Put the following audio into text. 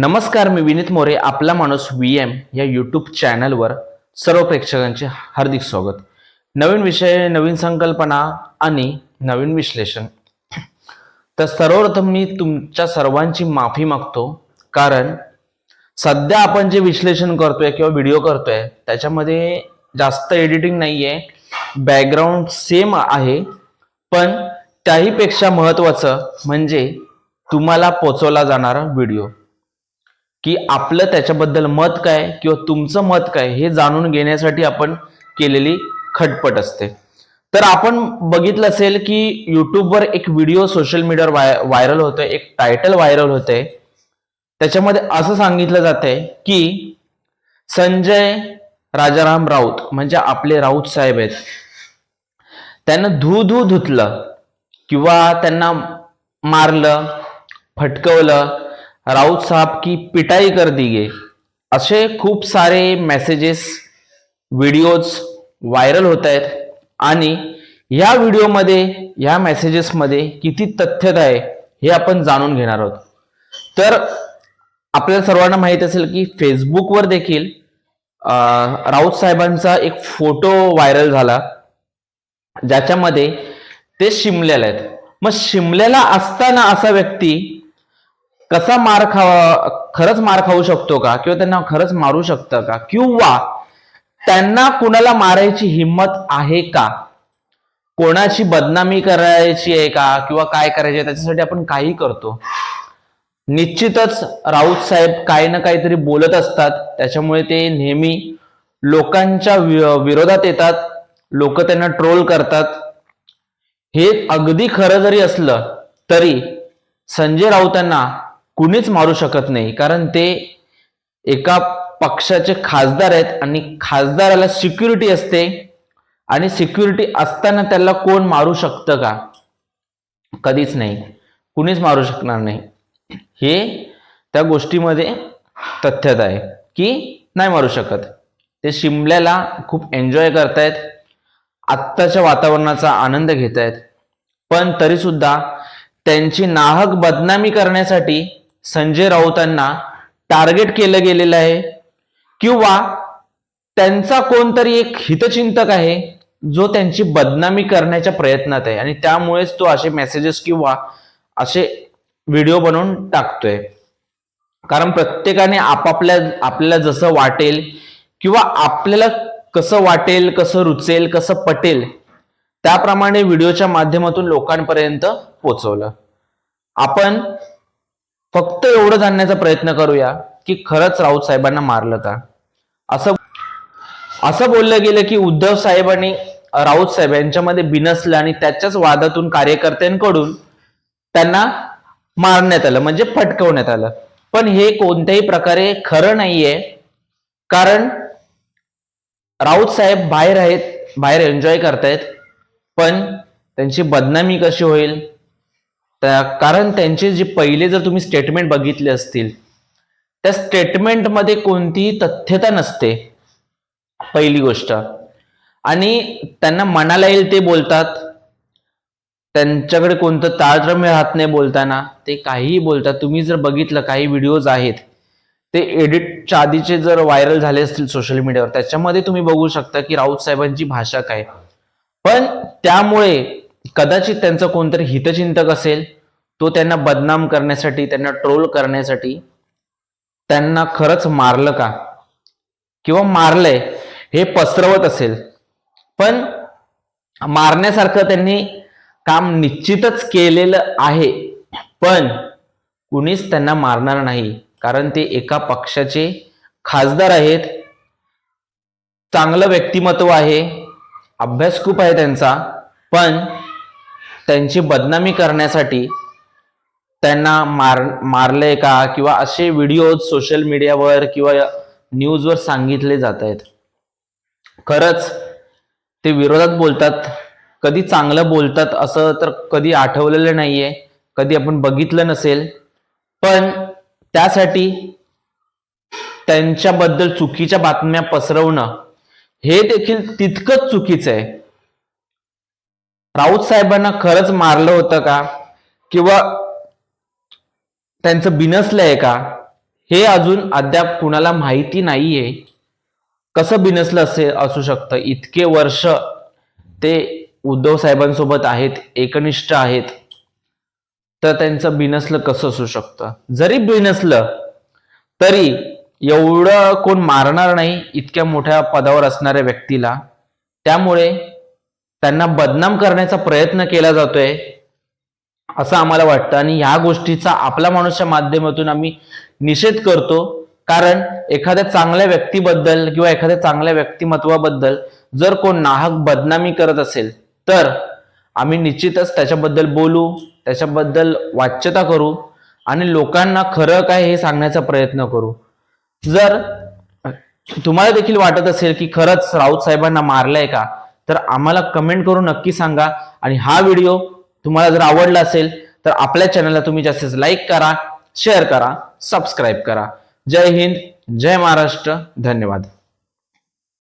नमस्कार मी विनीत मोरे आपला माणूस व्ही एम या यूट्यूब चॅनलवर सर्व प्रेक्षकांचे हार्दिक स्वागत. नवीन विषय नवीन संकल्पना आणि नवीन विश्लेषण. तर सर्वप्रथम मी तुमच्या सर्वांची माफी मागतो कारण सध्या आपण जे विश्लेषण करतोय किंवा व्हिडिओ करतोय त्याच्यामध्ये जास्त एडिटिंग नाही आहे बॅकग्राऊंड सेम आहे पण त्याहीपेक्षा महत्वाचं म्हणजे तुम्हाला पोचवला जाणारा व्हिडिओ की आपलं त्याच्याबद्दल मत काय किंवा तुमचं मत काय हे जाणून घेण्यासाठी आपण केलेली खटपट असते. तर आपण बघितलं असेल की युट्यूबवर एक व्हिडिओ सोशल मीडियावर वाय व्हायरल होतोय एक टायटल व्हायरल होते त्याच्यामध्ये असं सांगितलं जातंय की संजय राजाराम राऊत म्हणजे आपले राऊत साहेब आहेत. त्यांना धू धू धुतलं किंवा त्यांना मारलं फटकवलं राऊत साहब की पिटाई कर दी गई। असे खूप सारे मेसेजेस व्हिडिओज व्हायरल होत आहेत आणि या व्हिडिओमध्ये या मेसेजेसमध्ये किती तथ्यता आहे हे आपण जाणून घेणार आहोत. तर आपल्याला सर्वांना माहीत असेल की फेसबुकवर देखील राऊत साहेबांचा एक फोटो व्हायरल झाला ज्याच्यामध्ये ते शिमल्याला आहेत. मग शिमल्याला असताना असा व्यक्ती कसा मार खावा खरंच मार खाऊ शकतो का? किंवा त्यांना खरंच मारू शकतं का? किंवा त्यांना कुणाला मारायची हिंमत आहे का? कोणाची बदनामी करायची आहे का? किंवा काय करायची आहे? त्याच्यासाठी आपण काही करतो. निश्चितच राऊत साहेब काही ना काहीतरी बोलत असतात. त्याच्यामुळे ते नेहमी लोकांच्या विरोधात येतात. लोक त्यांना ट्रोल करतात. हे अगदी खरं जरी असलं तरी संजय राऊतांना कुणीच मारू शकत नाही. कारण ते एका पक्षाचे खासदार आहेत आणि खासदाराला सिक्युरिटी असते आणि सिक्युरिटी असताना त्याला कोण मारू शकतं का? कधीच नाही. कुणीच मारू शकणार नाही. हे त्या गोष्टीमध्ये तथ्यता आहे की नाही मारू शकत. ते शिमल्याला खूप एन्जॉय करतायत. आत्ताच्या वातावरणाचा आनंद घेत आहेत पण तरीसुद्धा त्यांची नाहक बदनामी करण्यासाठी संजय राऊतांना टार्गेट केलं गेलेलं आहे. किंवा त्यांचा कोणतरी एक हितचिंतक आहे जो त्यांची बदनामी करण्याच्या प्रयत्नात आहे. आणि त्यामुळेच तो असे मेसेजेस किंवा असे व्हिडिओ बनवून टाकतोय. कारण प्रत्येकाने आपापल्या आपल्याला जसं वाटेल किंवा आपल्याला कसं वाटेल कसं रुचेल कसं पटेल त्याप्रमाणे व्हिडिओच्या माध्यमातून लोकांपर्यंत पोचवलं आपण फक्त एवढं जाणण्याचा प्रयत्न करूया की खरंच राऊत साहेबांना मारलं का? असं असं बोललं गेलं की उद्धव साहेब आणि राऊत साहेब यांच्यामध्ये बिनसलं आणि त्याच्याच वादातून कार्यकर्त्यांकडून त्यांना मारण्यात आलं म्हणजे फटकवण्यात आलं. पण हे कोणत्याही प्रकारे खरं नाहीये कारण राऊत साहेब बाहेर आहेत बाहेर एन्जॉय करतायत पण त्यांची बदनामी कशी होईल? कारण त्यांचे जे पहिले जर तुम्ही स्टेटमेंट बघितले असतील त्या स्टेटमेंटमध्ये कोणतीही तथ्यता नसते पहिली गोष्ट. आणि त्यांना मनाला येईल ते बोलतात. त्यांच्याकडे कोणतं ताळतम्य राहत नाही बोलताना. ते काहीही बोलतात. तुम्ही जर बघितलं काही व्हिडिओज आहेत. ते एडिटच्या आधीचे जर व्हायरल झाले असतील सोशल मीडियावर त्याच्यामध्ये तुम्ही बघू शकता की राऊत साहेबांची भाषा काय. पण त्यामुळे कदाचित त्यांचं कोणतरी हितचिंतक असेल तो त्यांना बदनाम करण्यासाठी त्यांना ट्रोल करण्यासाठी त्यांना खरंच मारलं का? किंवा मारलंय हे पसरवत असेल. पण मारण्यासारखं त्यांनी काम निश्चितच केलेलं आहे. पण कुणीच त्यांना मारणार नाही कारण ते एका पक्षाचे खासदार आहेत. चांगलं व्यक्तिमत्व आहे. अभ्यास खूप आहे त्यांचा. पण त्यांची बदनामी करण्यासाठी त्यांना मार मारले का? किंवा असे व्हिडिओज सोशल मीडियावर किंवा न्यूजवर सांगितले जात आहेत. खरंच ते विरोधात बोलतात. कधी चांगलं बोलतात असं तर कधी आठवलेलं नाहीये. कधी आपण बघितलं नसेल. पण त्यासाठी त्यांच्याबद्दल चुकीच्या बातम्या पसरवणं हे देखील तितकंच चुकीचं आहे. राऊत साहेबांना खरंच मारलं होतं का? किंवा त्यांचं बिनसलंय का? हे अजून अद्याप कुणाला माहिती नाहीये. कसं बिनसलं असे असू शकतं? इतके वर्ष ते उद्धव साहेबांसोबत आहेत एकनिष्ठ आहेत. तर त्यांचं बिनसलं कसं असू शकतं? जरी बिनसलं तरी एवढं कोण मारणार नाही इतक्या मोठ्या पदावर असणाऱ्या व्यक्तीला. त्यामुळे त्यांना बदनाम करण्याचा प्रयत्न केला जातोय असं आम्हाला वाटतं. आणि ह्या गोष्टीचा आपला माणूसच्या माध्यमातून आम्ही निषेध करतो. कारण एखाद्या चांगल्या व्यक्तीबद्दल किंवा एखाद्या चांगल्या व्यक्तिमत्वाबद्दल जर कोण नाहक बदनामी करत असेल तर आम्ही निश्चितच त्याच्याबद्दल बोलू त्याच्याबद्दल वाच्यता करू आणि लोकांना खरं काय हे सांगण्याचा प्रयत्न करू. जर तुम्हाला देखील वाटत असेल की खरंच राऊत साहेबांना मारलंय का तर आम्हाला कमेंट करून नक्की सांगा. आणि हा व्हिडिओ तुम्हाला जर आवडला असेल तर आपल्या चॅनलला तुम्ही जास्तीत लाईक करा शेअर करा सबस्क्राईब करा. जय हिंद जय महाराष्ट्र धन्यवाद.